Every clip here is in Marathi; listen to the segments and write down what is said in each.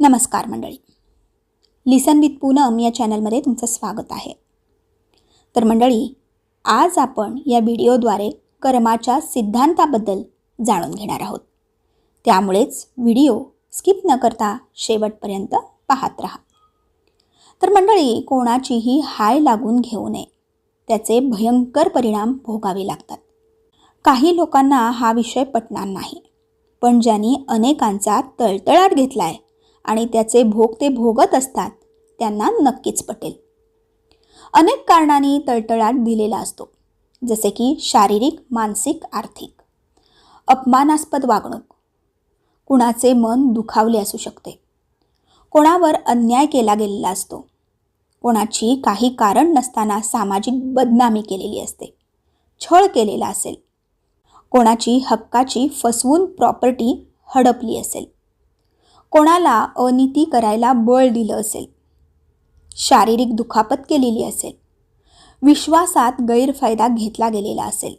नमस्कार मंडळी. लिसन विथ पूनम या चॅनलमध्ये तुमचं स्वागत आहे. तर मंडळी आज आपण या व्हिडिओद्वारे कर्माच्या सिद्धांताबद्दल जाणून घेणार आहोत. त्यामुळेच व्हिडिओ स्किप न करता शेवटपर्यंत पाहत राहा. तर मंडळी कोणाचीही हाय लागून घेऊ नये. त्याचे भयंकर परिणाम भोगावे लागतात. काही लोकांना हा विषय पटणार नाही पण ज्यांनी अनेकांचा तळतळाट घेतला आहे आणि त्याचे भोग ते भोगत असतात त्यांना नक्कीच पटेल. अनेक कारणांनी तळतळाट दिलेला असतो जसे की शारीरिक मानसिक आर्थिक. अपमानास्पद वागणूक. कुणाचे मन दुखावले असू शकते. कोणावर अन्याय केला गेलेला असतो. कोणाची काही कारण नसताना सामाजिक बदनामी केलेली असते. छळ केलेला असेल. कोणाची हक्काची फसवून प्रॉपर्टी हडपली असेल. कोणाला अनिती करायला बळ दिलं असेल? शारीरिक दुखापत केलेली असेल? विश्वासात गैरफायदा घेतला गेलेला असेल?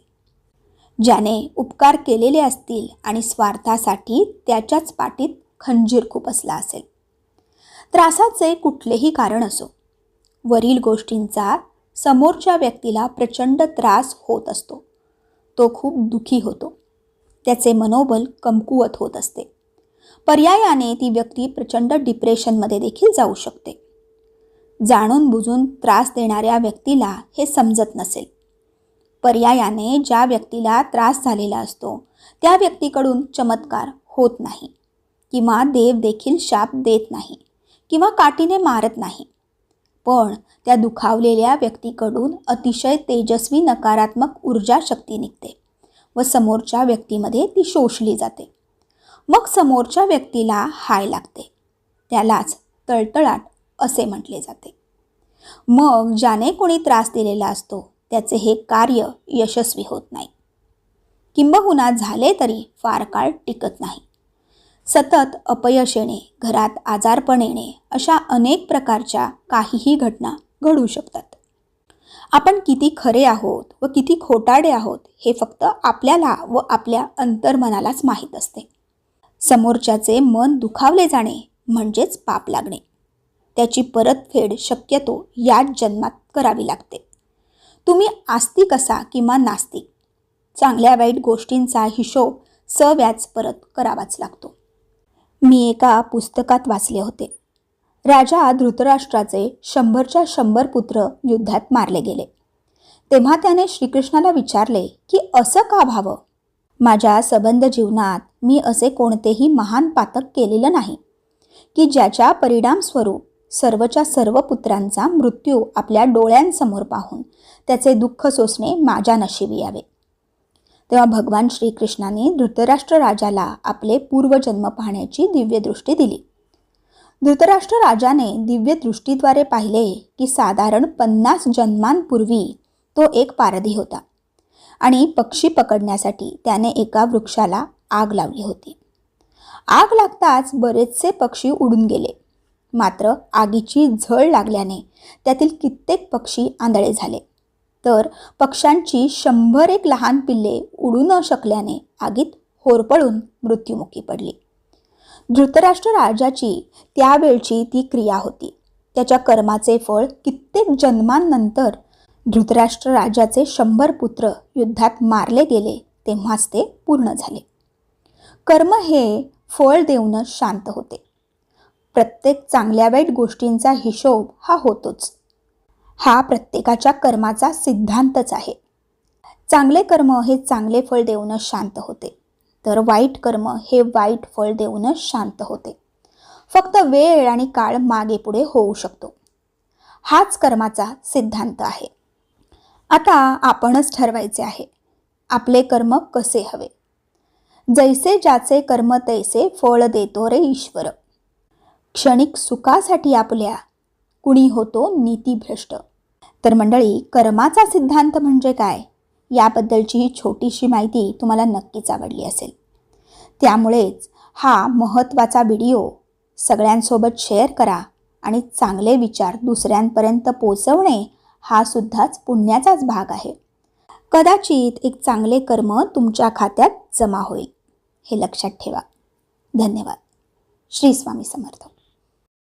ज्याने उपकार केलेले असतील आणि स्वार्थासाठी त्याच्याच पाठीत खंजीर खूप असला असेल? त्रासाचे कुठलेही कारण असो. वरील गोष्टींचा समोरच्या व्यक्तीला प्रचंड त्रास होत असतो. तो खूप दुखी होतो. त्याचे मनोबल कमकुवत होत असते. पर्यायाने ती व्यक्ती प्रचंड डिप्रेशनमध्ये देखील जाऊ शकते. जाणून बुजून त्रास देणाऱ्या व्यक्तीला हे समजत नसेल पर्यायाने ज्या व्यक्तीला त्रास झालेला असतो त्या व्यक्तीकडून चमत्कार होत नाही किंवा देव देखील शाप देत नाही किंवा काठीने मारत नाही. पण त्या दुखावलेल्या व्यक्तीकडून अतिशय तेजस्वी नकारात्मक ऊर्जा शक्ती निघते व समोरच्या व्यक्तीमध्ये ती शोषली जाते. मग समोरच्या व्यक्तीला हाय लागते. त्यालाच तळतळाट असे म्हटले जाते. मग ज्याने कोणी त्रास दिलेला असतो त्याचे हे कार्य यशस्वी होत नाही. किंबहुना झाले तरी फार काळ टिकत नाही. सतत अपयश येणे घरात आजारपण येणे अशा अनेक प्रकारच्या काहीही घटना घडू शकतात. आपण किती खरे आहोत व किती खोटाडे आहोत हे फक्त आपल्याला व आपल्या अंतर्मनालाच माहीत असते. समोरच्याचे मन दुखावले जाणे म्हणजेच पाप लागणे. त्याची परतफेड शक्यतो याच जन्मात करावी लागते. तुम्ही आस्तिक असा किंवा नास्तिक. चांगल्या वाईट गोष्टींचा हिशोब सव्याज परत करावाच लागतो. मी एका पुस्तकात वाचले होते. राजा धृतराष्ट्राचे शंभरच्या शंभर पुत्र युद्धात मारले गेले. तेव्हा त्याने श्रीकृष्णाला विचारले की असं का व्हावं? माझ्या सबंध जीवनात मी असे कोणतेही महान पातक केलेलं नाही की ज्याच्या परिणामस्वरूप सर्वच्या सर्व पुत्रांचा मृत्यू आपल्या डोळ्यांसमोर पाहून त्याचे दुःख सोसणे माझ्या नशिबी यावे. तेव्हा भगवान श्रीकृष्णाने धृतराष्ट्र राजाला आपले पूर्वजन्म पाहण्याची दिव्यदृष्टी दिली. धृतराष्ट्र राजाने दिव्यदृष्टीद्वारे पाहिले की साधारण पन्नास जन्मांपूर्वी तो एक पारधी होता आणि पक्षी पकडण्यासाठी त्याने एका वृक्षाला आग लावली होती. आग लागताच बरेचसे पक्षी उडून गेले. मात्र आगीची झळ लागल्याने त्यातील कित्येक पक्षी आंधळे झाले. तर पक्ष्यांची शंभर एक लहान पिल्ले उडू न शकल्याने आगीत होरपळून मृत्युमुखी पडली. धृतराष्ट्र राजाची त्यावेळची ती क्रिया होती. त्याच्या कर्माचे फळ कित्येक जन्मांनंतर धृतराष्ट्र राजाचे शंभर पुत्र युद्धात मारले गेले तेव्हाच ते पूर्ण झाले. कर्म हे फळ देऊनच शांत होते. प्रत्येक चांगल्या वाईट गोष्टींचा हिशोब हा होतोच. हा प्रत्येकाच्या कर्माचा सिद्धांतच आहे. चांगले कर्म हे चांगले फळ देऊनच शांत होते. तर वाईट कर्म हे वाईट फळ देऊनच शांत होते. फक्त वेळ आणि काळ मागे पुढे होऊ शकतो. हाच कर्माचा सिद्धांत आहे. आता आपणच ठरवायचे आहे. आपले कर्म कसे हवे? जैसे ज्याचे कर्म तैसे फळ देतो रे ईश्वर. क्षणिक सुखासाठी आपल्या कुणी होतो नीतीभ्रष्ट. तर मंडळी कर्माचा सिद्धांत म्हणजे काय? याबद्दलची ही छोटीशी माहिती तुम्हाला नक्कीच आवडली असेल. त्यामुळेच हा महत्त्वाचा व्हिडिओ सगळ्यांसोबत शेअर करा आणि चांगले विचार दुसऱ्यांपर्यंत पोचवणे हा सुद्धाच पुण्याचाच भाग आहे. कदाचित एक चांगले कर्म तुमच्या खात्यात जमा होईल. हे लक्षात ठेवा. धन्यवाद. श्री स्वामी समर्थ.